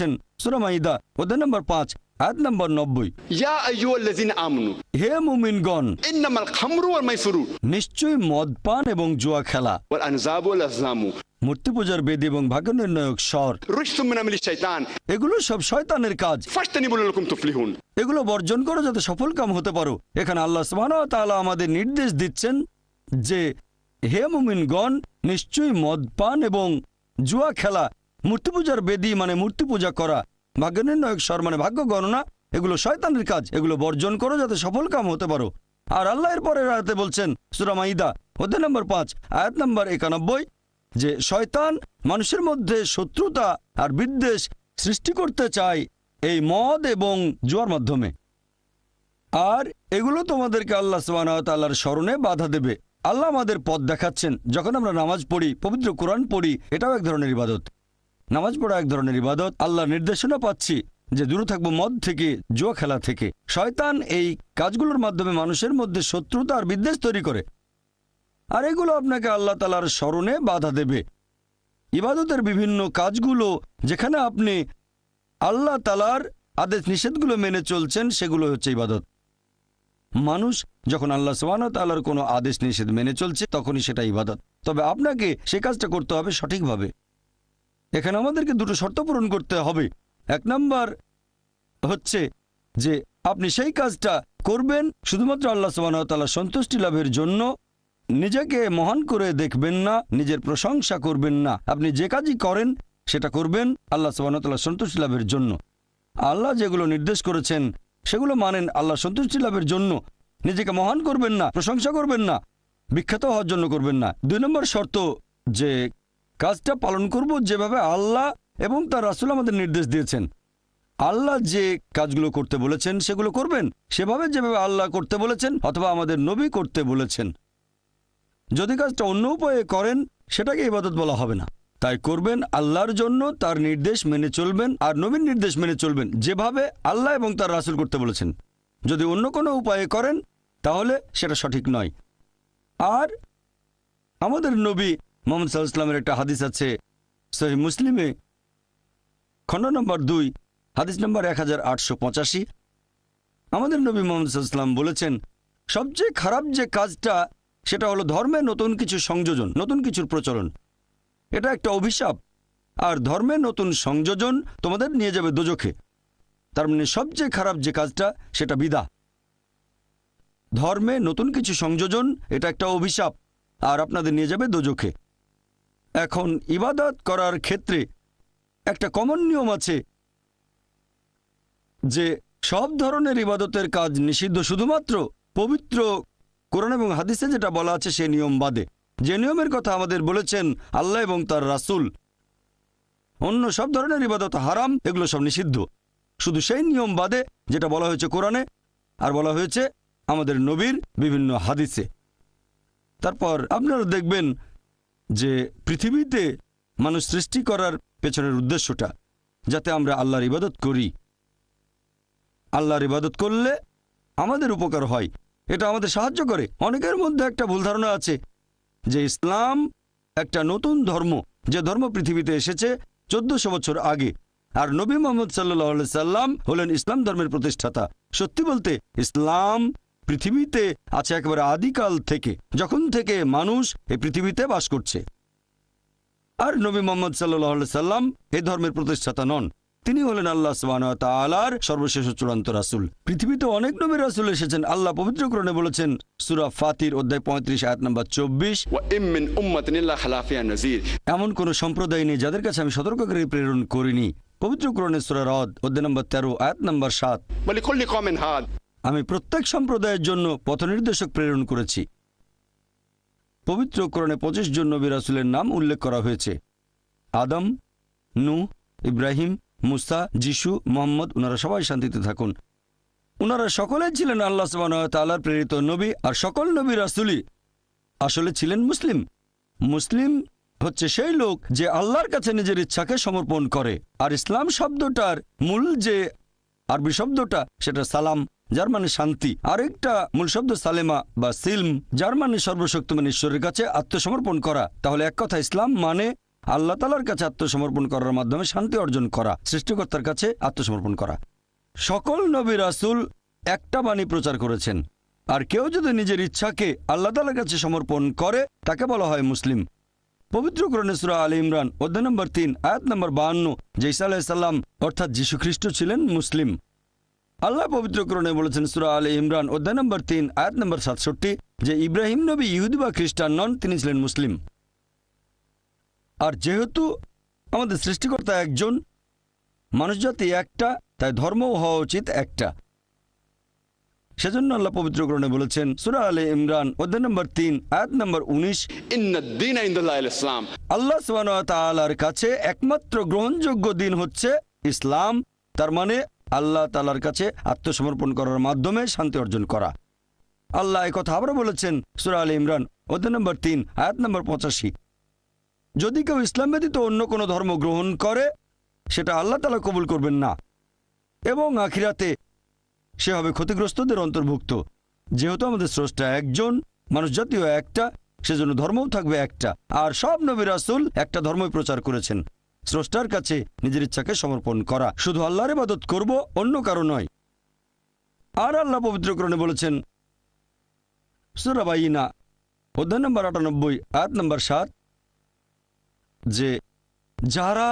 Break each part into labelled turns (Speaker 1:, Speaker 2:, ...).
Speaker 1: বলেছেন সুরামাইদা ওদের নম্বর পাঁচ এগুলো সব শয়তানের কাজ। এগুলো বর্জন করো যাতে সফল কাম হতে পারো। এখানে আল্লাহ আমাদের নির্দেশ দিচ্ছেন যে হে মুমিনগণ নিশ্চয়ই মদ পান এবং জুয়া খেলা মূর্তি পূজার বেদি মানে মূর্তি পূজা করা ভাগ্য নির্ণায়ক স্বর মানে ভাগ্য গণনা, এগুলো শয়তানের কাজ, এগুলো বর্জন করো যাতে সফল কাম হতে পারো। আর আল্লাহ এর পরের আয়াতে বলছেন, সূরা মাইদা, অধ্যায় নম্বর পাঁচ, আয়াত নম্বর একানব্বই, যে শয়তান মানুষের মধ্যে শত্রুতা আর বিদ্বেষ সৃষ্টি করতে চায় এই মদ এবং জুয়ার মাধ্যমে। আর এগুলো তোমাদেরকে আল্লাহ সুবাহর স্মরণে বাধা দেবে। আল্লাহ আমাদের পথ দেখাচ্ছেন। যখন আমরা নামাজ পড়ি, পবিত্র কোরআন পড়ি, এটাও এক ধরনের ইবাদত। নামাজ পড়া এক ধরনের ইবাদত, আল্লাহ নির্দেশনা পাচ্ছি যে দূরে থাকব মদ থেকে, জুয়া খেলা থেকে। শয়তান এই কাজগুলোর মাধ্যমে মানুষের মধ্যে শত্রুতা আর বিদ্বেষ তৈরি করে। আর এগুলো আপনাকে আল্লাহ তালার স্মরণে বাধা দেবে। ইবাদতের বিভিন্ন কাজগুলো যেখানে আপনি আল্লাহ তালার আদেশ নিষেধগুলো মেনে চলছেন সেগুলো হচ্ছে ইবাদত। মানুষ যখন আল্লাহ সোহান তাল্লাহর কোনো আদেশ নিষেধ মেনে চলছে, তখনই সেটা ইবাদত। তবে আপনাকে সে কাজটা করতে হবে সঠিকভাবে। এখানে আমাদেরকে দুটো শর্ত পূরণ করতে হবে। এক নম্বর হচ্ছে যে আপনি সেই কাজটা করবেন, শুধুমাত্র আল্লাহ সুবাহতাল্লাহ সন্তুষ্টি লাভের জন্য। নিজেকে মহান করে দেখবেন না, নিজের প্রশংসা করবেন না। আপনি যে কাজই করেন, সেটা করবেন আল্লাহ সুবাহতাল্লাহ সন্তুষ্টি লাভের জন্য। আল্লাহ যেগুলো নির্দেশ করেছেন, সেগুলো মানেন আল্লাহ সন্তুষ্টি লাভের জন্য। নিজেকে মহান করবেন না, প্রশংসা করবেন না, বিখ্যাত হওয়ার জন্য করবেন না। দুই নম্বর শর্ত যে কাজটা পালন করব যেভাবে আল্লাহ এবং তার রাসুল আমাদের নির্দেশ দিয়েছেন। আল্লাহ যে কাজগুলো করতে বলেছেন, সেগুলো করবেন। সেভাবে যেভাবে আল্লাহ করতে বলেছেন অথবা আমাদের নবী করতে বলেছেন। যদি কাজটা অন্য উপায়ে করেন, সেটাকে ইবাদত বলা হবে না। তাই করবেন আল্লাহর জন্য তার নির্দেশ মেনে চলবেন আর নবীন নির্দেশ মেনে চলবেন যেভাবে আল্লাহ এবং তার রাসুল করতে বলেছেন। যদি অন্য কোনো উপায়ে করেন, তাহলে সেটা সঠিক নয়। আর আমাদের নবী মোহাম্মদ সাল্লাহ ইসলামের একটা হাদিস আছে, সহি মুসলিমে, খণ্ড নম্বর দুই, হাদিস নম্বর এক হাজার আটশো পঁচাশি। আমাদের নবী মোহাম্মদ বলেছেন, সবচেয়ে খারাপ যে কাজটা, সেটা হলো ধর্মে নতুন কিছু সংযোজন, নতুন কিছুর প্রচলন। এটা একটা অভিশাপ। আর ধর্মে নতুন সংযোজন তোমাদের নিয়ে যাবে দোজখে। তার মানে সবচেয়ে খারাপ যে কাজটা, সেটা বিদা। ধর্মে নতুন কিছু সংযোজন, এটা একটা অভিশাপ। আর আপনাদের নিয়ে যাবে দোজখে। এখন ইবাদত করার ক্ষেত্রে একটা কমন নিয়ম আছে যে সব ধরনের ইবাদতের কাজ নিষিদ্ধ শুধুমাত্র পবিত্র কোরআন এবং হাদিসে যেটা বলা আছে সে নিয়ম বাদে। যে নিয়মের কথা আমাদের বলেছেন আল্লাহ এবং তার রাসূল, অন্য সব ধরনের ইবাদত হারাম, এগুলো সব নিষিদ্ধ। শুধু সেই নিয়ম বাদে যেটা বলা হয়েছে কোরআনে, আর বলা হয়েছে আমাদের নবীর বিভিন্ন হাদিসে। তারপর আপনারা দেখবেন যে পৃথিবীতে মানুষ সৃষ্টি করার পেছনের উদ্দেশ্যটা, যাতে আমরা আল্লাহর ইবাদত করি। আল্লাহর ইবাদত করলে আমাদের উপকার হয়, এটা আমাদের সাহায্য করে। অনেকের মধ্যে একটা ভুল ধারণা আছে যে ইসলাম একটা নতুন ধর্ম, যে ধর্ম পৃথিবীতে এসেছে চোদ্দশো বছর আগে। আর নবী মোহাম্মদ সাল্লাহ সাল্লাম হলেন ইসলাম ধর্মের প্রতিষ্ঠাতা। সত্যি বলতে, ইসলাম পৃথিবীতে আছে একেবারে আদিকাল থেকে যখন থেকে মানুষ এই পৃথিবীতে বাস করছে। আর নবী মোহাম্মদ সাল্লাহ সাল্লাম এ ধর্মের প্রতিষ্ঠাতা নন। তিনি হলেন আল্লাহ সালার সর্বশেষ চূড়ান্ত রাসুল। পৃথিবীতে অনেক নবীর রাসুল এসেছেন। আল্লাহ পবিত্র পবিত্রকরণে বলেছেন সুরা ফাতির অধ্যায় পঁয়ত্রিশ আয়াত নম্বর চব্বিশ এমন কোন সম্প্রদায় নেই যাদের কাছে আমি সতর্ককারী প্রেরণ করিনি। পবিত্র পবিত্রকরণে সুরা রদ অধ্যায় নম্বর তেরো আয়াত নম্বর সাত। আমি প্রত্যেক সম্প্রদায়ের জন্য পথনির্দেশক প্রেরণ করেছি। পবিত্র কোরআনে পঁচিশ জন নবী রাসুলের নাম উল্লেখ করা হয়েছে। আদম নু ইব্রাহিম, মুসা, যিশু, মোহাম্মদ ওনারা সবাই শান্তিতে থাকুন। ওনারা সকলে ছিলেন আল্লাহ তালার প্রেরিত নবী আর সকল নবী রাসুলই আসলে ছিলেন মুসলিম। মুসলিম হচ্ছে সেই লোক যে আল্লাহর কাছে নিজের ইচ্ছাকে সমর্পণ করে। আর ইসলাম শব্দটার মূল যে আরবি শব্দটা, সেটা সালাম। যার মানে শান্তি। আরেকটা মূল শব্দ সালেমা বা সিলম। যার মানে ঈশ্বরের কাছে আত্মসমর্পণ করা। তাহলে এক কথা, ইসলাম মানে আল্লাহ তালার কাছে আত্মসমর্পণ করার মাধ্যমে শান্তি অর্জন করা, সৃষ্টিকর্তার কাছে আত্মসমর্পণ করা। সকল নবী রাসুল একটা বাণী প্রচার করেছেন। আর কেউ যদি নিজের ইচ্ছাকে আল্লাহ তালার কাছে সমর্পণ করে, তাকে বলা হয় মুসলিম। পবিত্র গ্রণেশ্বরা আলী ইমরান, অধ্যায় নম্বর তিন, আয়াত নম্বর বাহান্ন ইসা আলাহিসাল্লাম অর্থাৎ যীশু খ্রিস্ট ছিলেন মুসলিম। আল্লাহ পবিত্রকরণে বলেছেন সুরা আলী ইমরান অধ্যায় নম্বর তিন আয়াত নম্বর সাতষট্টি যে ইব্রাহিম নবী ইহুদি বা খ্রিস্টান নন তিনি ছিলেন মুসলিম। আর যেহেতু আমাদের সৃষ্টিকর্তা একজন মানুষজাতি একটা তাই ধর্মও হওয়া উচিত একটা। সেজন্য আল্লাহ পবিত্র গ্রহণে বলেছেন সুরা আলী ইমরান অধ্যায় নম্বর তিন আয়াত নম্বর উনিশ আল্লাহ সুবান কাছে একমাত্র গ্রহণযোগ্য দিন হচ্ছে ইসলাম তার মানে আল্লাহ তালার কাছে আত্মসমর্পণ করার মাধ্যমে শান্তি অর্জন করা। আল্লাহ কথা আবার বলেছেন সুরা আলী ইমরান, অধ্যায় নম্বর তিন, আয়াত নম্বর পঁচাশি। যদি কেউ ইসলাম ব্যতীত অন্য কোনো ধর্ম গ্রহণ করে, সেটা আল্লাহ তালা কবুল করবেন না। এবং আখিরাতে সে হবে ক্ষতিগ্রস্তদের অন্তর্ভুক্ত। যেহেতু আমাদের স্রষ্টা একজন, মানুষ জাতীয় একটা, সেজন্য ধর্মও থাকবে একটা। আর সব নবী রাসুল একটা ধর্মই প্রচার করেছেন। স্রষ্টার কাছে নিজের ইচ্ছাকে সমর্পণ করা। শুধু আল্লাহর ইবাদত করব, অন্য কারও নয়। আর আল্লাহ পবিত্রকরণে বলেছেন সুরাবাইনা অধ্যায় নম্বর আটানব্বই, আয়াত নম্বর সাত, যে যারা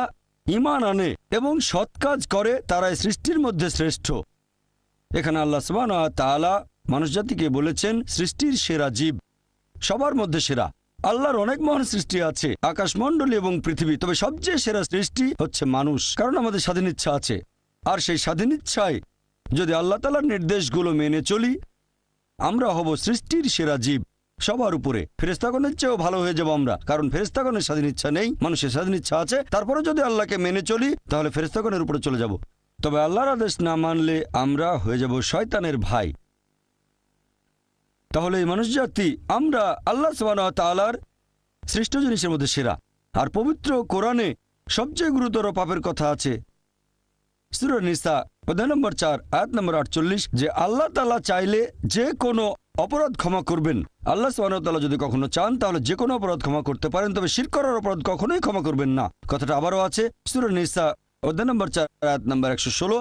Speaker 1: ইমান আনে এবং সৎ কাজ করে, তারাই সৃষ্টির মধ্যে শ্রেষ্ঠ। এখানে আল্লাহ সুবান তাআলা মানুষজাতিকে বলেছেন, সৃষ্টির সেরা জীব সবার মধ্যে সেরা। আল্লাহর অনেক মহান সৃষ্টি আছে, আকাশমণ্ডলী এবং পৃথিবী। তবে সবচেয়ে সেরা সৃষ্টি হচ্ছে মানুষ, কারণ আমাদের স্বাধীন ইচ্ছা আছে। আর সেই স্বাধীন ইচ্ছায় যদি আল্লাহ তালার নির্দেশগুলো মেনে চলি, আমরা হব সৃষ্টির সেরা জীব সবার উপরে। ফেরেস্তাগণের চেয়েও ভালো হয়ে যাব আমরা, কারণ ফেরেস্তাগণের স্বাধীন ইচ্ছা নেই, মানুষের স্বাধীন ইচ্ছা আছে। তারপরে যদি আল্লাহকে মেনে চলি, তাহলে ফেরেস্তাগণের উপরে চলে যাব। তবে আল্লাহর আদেশ না মানলে আমরা হয়ে যাব শয়তানের ভাই। তাহলে এই মানুষ জাতি আমরা আল্লাহ তালার সৃষ্ট জিনিসের মধ্যে সেরা। আর পবিত্র কোরআনে সবচেয়ে গুরুতর পাপের কথা আছে। সুর নিসা, অধ্যায় নম্বর চার, আয়াত নম্বর আটচল্লিশ, যে আল্লাহ তালা চাইলে যে কোনো অপরাধ ক্ষমা করবেন। আল্লাহ সুবাহতাল্লাহ যদি কখনো চান, তাহলে যে কোনো অপরাধ ক্ষমা করতে পারেন, তবে শির করার অপরাধ কখনোই ক্ষমা করবেন না। কথাটা আবারও আছে সুর নিসা, অধ্যায় নম্বর চার, আয়াত নম্বর একশো ষোলো,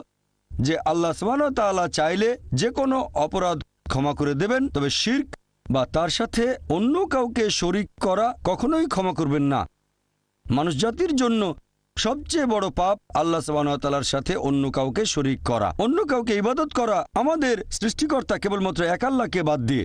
Speaker 1: যে আল্লাহ সুবাহতাল্লাহ চাইলে যে কোনো অপরাধ ক্ষমা করে দেবেন, তবে শির্ক বা তার সাথে অন্য কাউকে শরিক করা কখনোই ক্ষমা করবেন না। মানুষ জাতির জন্য সবচেয়ে বড় পাপ আল্লাহ সাবানতালার সাথে অন্য কাউকে শরিক করা। অন্য কাউকে ইবাদত করা আমাদের সৃষ্টিকর্তা কেবলমাত্র এক আল্লাহকে বাদ দিয়ে।